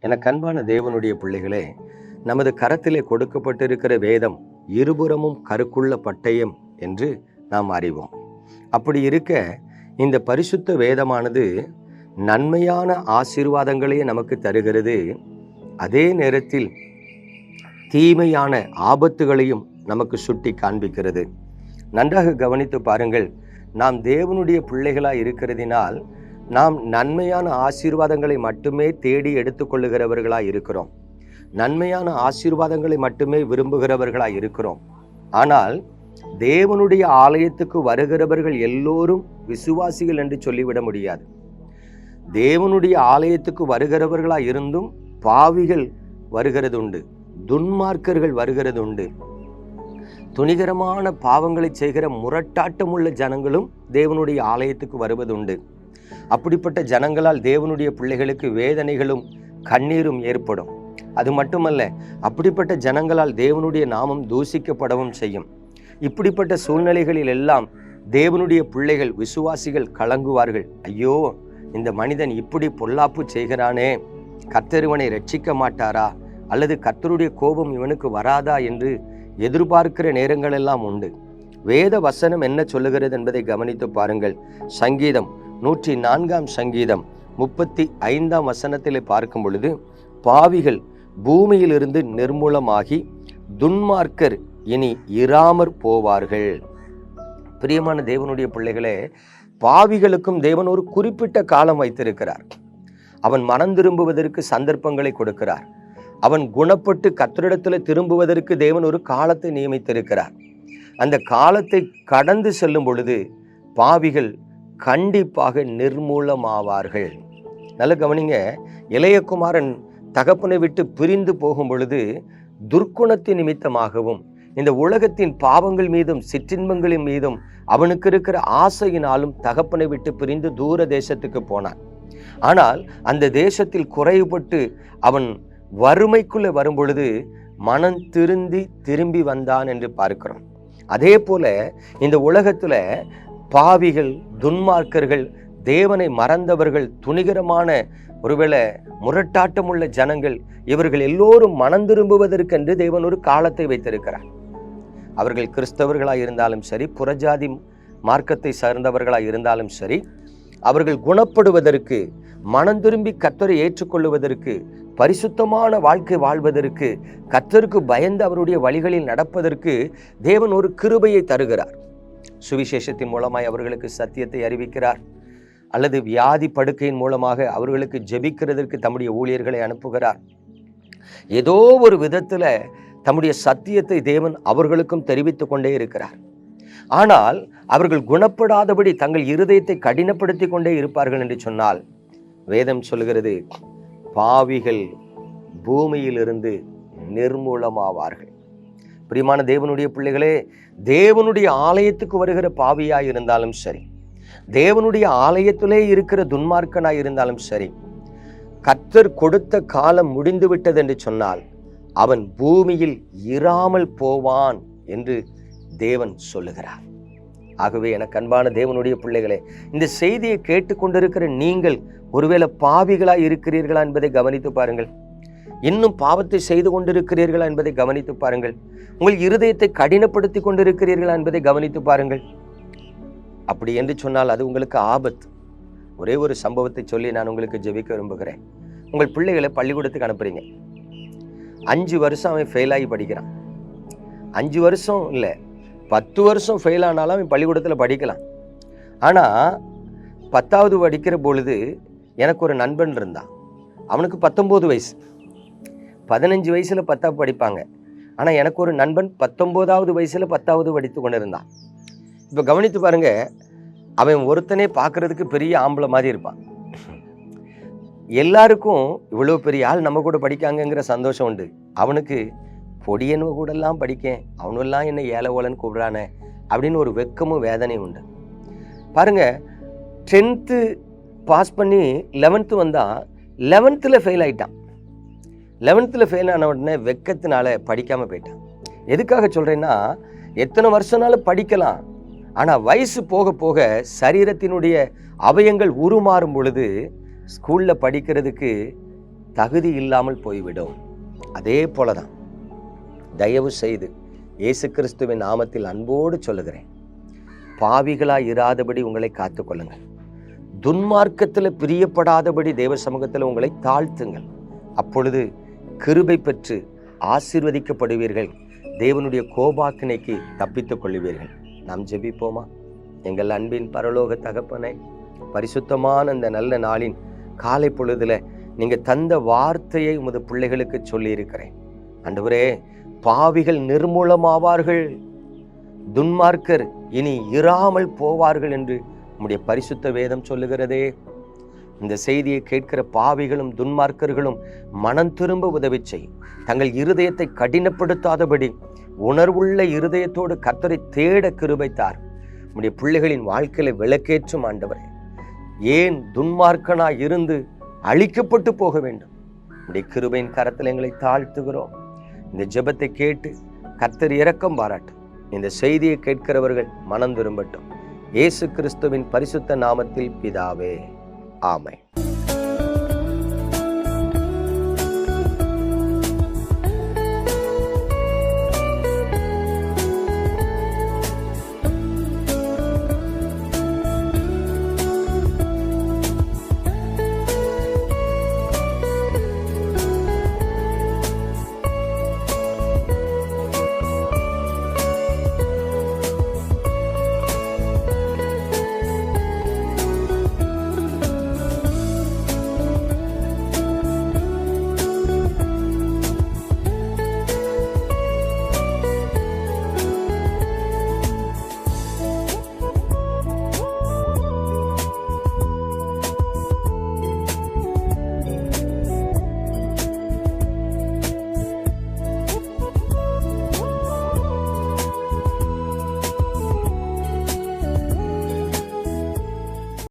எனக்கு அன்பான தேவனுடைய பிள்ளைகளே நமது கரத்திலே கொடுக்கப்பட்டிருக்கிற வேதம் இருபுறமும் கருக்குள்ள பட்டயம் என்று நாம் அறிவோம். அப்படி இருக்க இந்த பரிசுத்த வேதமானது நன்மையான ஆசீர்வாதங்களையே நமக்கு தருகிறது. அதே நேரத்தில் தீமையான ஆபத்துகளையும் நமக்கு சுட்டி காண்பிக்கிறது. நன்றாக கவனித்து பாருங்கள் நாம் தேவனுடைய பிள்ளைகளாய் இருக்கிறதினால் நாம் நன்மையான ஆசீர்வாதங்களை மட்டுமே தேடி எடுத்துக்கொள்ளுகிறவர்களாக இருக்கிறோம். நன்மையான ஆசீர்வாதங்களை மட்டுமே விரும்புகிறவர்களாக இருக்கிறோம். ஆனால் தேவனுடைய ஆலயத்துக்கு வருகிறவர்கள் எல்லோரும் விசுவாசிகள் என்று சொல்லிவிட முடியாது. தேவனுடைய ஆலயத்துக்கு வருகிறவர்களாக இருந்தும் பாவிகள் வருகிறது உண்டு துன்மார்க்கர்கள் வருகிறது உண்டு துணிகரமான பாவங்களை செய்கிற முரட்டாட்டமுள்ள ஜனங்களும் தேவனுடைய ஆலயத்துக்கு வருவதுண்டு. அப்படிப்பட்ட ஜனங்களால் தேவனுடைய பிள்ளைகளுக்கு வேதனைகளும் கண்ணீரும் ஏற்படும். அது மட்டுமல்ல அப்படிப்பட்ட ஜனங்களால் தேவனுடைய நாமம் தூசிக்கப்படவும் செய்யும். இப்படிப்பட்ட சூழ்நிலைகளில் எல்லாம் தேவனுடைய பிள்ளைகள் விசுவாசிகள் கலங்குவார்கள். ஐயோ இந்த மனிதன் இப்படி பொல்லாப்பு செய்கிறானே. கத்தருவனை ரட்சிக்க மாட்டாரா? அல்லது கத்தருடைய கோபம் இவனுக்கு வராதா என்று எதிர்பார்க்கிற நேரங்கள் எல்லாம் உண்டு. வேத வசனம் என்ன சொல்லுகிறது என்பதை கவனித்து பாருங்கள். சங்கீதம் நூற்றி நான்காம் சங்கீதம் முப்பத்தி ஐந்தாம் வசனத்திலே பார்க்கும் பொழுது பாவிகள் பூமியிலிருந்து நிர்மூலமாகி துன்மார்க்கர் இனி இராமற் போவார்கள். பிரியமான தேவனுடைய பிள்ளைகளே பாவிகளுக்கும் தேவன் ஒரு குறிப்பிட்ட காலம் வைத்திருக்கிறார். அவன் மனம் திரும்புவதற்கு சந்தர்ப்பங்களை கொடுக்கிறார். அவன் குணப்பட்டு கத்தரிடத்தில் திரும்புவதற்கு தேவன் ஒரு காலத்தை நியமித்திருக்கிறார். அந்த காலத்தை கடந்து செல்லும் பொழுது பாவிகள் கண்டிப்பாக நிர்மூலமாவார்கள். நல்ல கவனிங்க இளையகுமாரன் தகப்பனை விட்டு பிரிந்து போகும் பொழுது துர்க்குணத்தின் நிமித்தமாகவும் இந்த உலகத்தின் பாவங்கள் மீதும் சிற்றின்பங்களின் மீதும் அவனுக்கு இருக்கிற ஆசையினாலும் தகப்பனை விட்டு பிரிந்து தூர தேசத்துக்கு போனான். ஆனால் அந்த தேசத்தில் குறைவுபட்டு அவன் வறுமைக்குள்ளே வரும்பொழுது மனம் திருந்தி திரும்பி வந்தான் என்று பார்க்கிறோம். அதே போல இந்த உலகத்தில் பாவிகள் துன்மார்க்கர்கள் தேவனை மறந்தவர்கள் துணிகரமான ஒருவேளை முரட்டாட்டமுள்ள ஜனங்கள் இவர்கள் எல்லோரும் மனம் திரும்புவதற்கென்று தேவன் ஒரு காலத்தை வைத்திருக்கிறார். அவர்கள் கிறிஸ்தவர்களாக இருந்தாலும் சரி புறஜாதி மார்க்கத்தை சார்ந்தவர்களாக இருந்தாலும் சரி அவர்கள் குணப்படுவதற்கு மனம் திரும்பி கத்தரை ஏற்றுக்கொள்ளுவதற்கு பரிசுத்தமான வாழ்க்கை வாழ்வதற்கு கத்தருக்கு பயந்து அவருடைய வழிகளில் நடப்பதற்கு தேவன் ஒரு கிருபையை தருகிறார். சுவிசேஷத்தின் மூலமாய் அவர்களுக்கு சத்தியத்தை அறிவிக்கிறார். அல்லது வியாதி படுக்கையின் மூலமாக அவர்களுக்கு ஜெபிக்கிறதற்கு தம்முடைய ஊழியர்களை அனுப்புகிறார். ஏதோ ஒரு விதத்தில் தம்முடைய சத்தியத்தை தேவன் அவர்களுக்கும் தெரிவித்துக் கொண்டே இருக்கிறார். ஆனால் அவர்கள் குணப்படாதபடி தங்கள் இருதயத்தை கடினப்படுத்தி கொண்டே இருப்பார்கள் என்று சொன்னால் வேதம் சொல்கிறது பாவிகள் பூமியிலிருந்து நிர்மூலமாவார்கள். பிரியமான தேவனுடைய பிள்ளைகளே தேவனுடைய ஆலயத்துக்கு வருகிற பாவியாக இருந்தாலும் சரி தேவனுடைய ஆலயத்திலே இருக்கிற துன்மார்க்கனாய் இருந்தாலும் சரி கர்த்தர் கொடுத்த காலம் முடிந்து விட்டது என்று சொன்னால் அவன் பூமியில் இராமல் போவான் என்று தேவன் சொல்லுகிறார். ஆகவே எனக்கு அன்பான தேவனுடைய பிள்ளைகளே இந்த செய்தியை கேட்டுக்கொண்டிருக்கிற நீங்கள் ஒருவேளை பாவிகளாக இருக்கிறீர்களா என்பதை கவனித்து பாருங்கள். இன்னும் பாவத்தை செய்து கொண்டிருக்கிறீர்களா என்பதை கவனித்து பாருங்கள். உங்கள் இருதயத்தை கடினப்படுத்தி கொண்டிருக்கிறீர்களா என்பதை கவனித்து பாருங்கள். அப்படி என்று சொன்னால் அது உங்களுக்கு ஆபத்து. ஒரே ஒரு சம்பவத்தை சொல்லி நான் உங்களுக்கு ஜெபிக்க விரும்புகிறேன். உங்கள் பிள்ளைகளை பள்ளிக்கூடத்துக்கு அனுப்புறீங்க. அஞ்சு வருஷம் அவன் ஃபெயில் ஆகி படிக்கிறான். அஞ்சு வருஷம் இல்லை பத்து வருஷம் ஃபெயில் ஆனாலும் அவன் பள்ளிக்கூடத்தில் படிக்கலாம். ஆனால் பத்தாவது படிக்கிற பொழுது எனக்கு ஒரு நண்பன் இருந்தான். அவனுக்கு பத்தொம்போது வயசு. பதினஞ்சு வயசில் பத்தாவது படிப்பாங்க. ஆனால் எனக்கு ஒரு நண்பன் பத்தொம்போதாவது வயசில் பத்தாவது படித்து கொண்டு இருந்தான் இப்போ கவனித்து பாருங்க அவன் ஒருத்தனே பார்க்கறதுக்கு பெரிய ஆம்பளை மாதிரி இருப்பான். எல்லாருக்கும் இவ்வளோ பெரிய ஆள் நம்ம கூட படிக்காங்கங்கிற சந்தோஷம் உண்டு. அவனுக்கு பொடியனுவ கூடலாம் படிக்கேன் அவனெல்லாம் என்ன ஏழை ஓலன்னு கூப்பிட்றானே அப்படின்னு ஒரு வெக்கமும் வேதனையும் உண்டு. பாருங்கள் டென்த்து பாஸ் பண்ணி லெவன்த்து வந்தால் லெவன்த்தில் ஃபெயில் ஆகிட்டான் லெவன்த்தில் ஃபெயில் ஆன உடனே வெக்கத்தினால படிக்காமல் போயிட்டேன். எதுக்காக சொல்கிறேன்னா எத்தனை வருஷம்னாலும் படிக்கலாம். ஆனால் வயசு போக போக சரீரத்தினுடைய அவயங்கள் உருமாறும் பொழுது ஸ்கூலில் படிக்கிறதுக்கு தகுதி இல்லாமல் போய்விடும். அதே போலதான். தயவு செய்து இயேசு கிறிஸ்துவின் நாமத்தில் அன்போடு சொல்லுகிறேன். பாவிகளாக இராதபடி உங்களை காத்துக்கொள்ளுங்கள் துன்மார்க்கத்தில் பிரியப்படாதபடி தேவ சமூகத்தில் உங்களை தாழ்த்துங்கள். அப்பொழுது கிருபை பெற்று ஆசீர்வதிக்கப்படுவீர்கள். தேவனுடைய கோபாக்கினைக்கு தப்பித்துக் கொள்ளுவீர்கள். நாம் ஜெபிப்போமா? எங்கள் அன்பின் பரலோக தகப்பனை பரிசுத்தமான அந்த நல்ல நாளின் காலை பொழுதுல நீங்க தந்த வார்த்தையை உமது பிள்ளைகளுக்கு சொல்லி இருக்கிறேன் பாவிகள் நிர்மூலமாவார்கள். துன்மார்க்கர் இனி இராமல் போவார்கள் என்று உம்முடைய பரிசுத்த வேதம் சொல்லுகிறதே. இந்த செய்தியை கேட்கிற பாவிகளும் துன்மார்க்கர்களும் மனம் திரும்ப உதவி செய்யும் தங்கள் இருதயத்தை கடினப்படுத்தாதபடி உணர்வுள்ள இருதயத்தோடு கத்தரை தேட கிருபைத்தார். உம்முடைய பிள்ளைகளின் வாழ்க்கையில விளக்கேற்றும் ஆண்டவரே. ஏன் துன்மார்க்கனாய் இருந்து அழிக்கப்பட்டு போக வேண்டும்? உடைய கிருபையின் கரத்தில் எங்களை தாழ்த்துகிறோம். இந்த ஜெபத்தை கேட்டு கத்தர் இரக்கம் பாராட்டும். இந்த செய்தியை கேட்கிறவர்கள் மனம் திரும்பட்டும். இயேசு கிறிஸ்துவின் பரிசுத்த நாமத்தில் பிதாவே. ஆமை.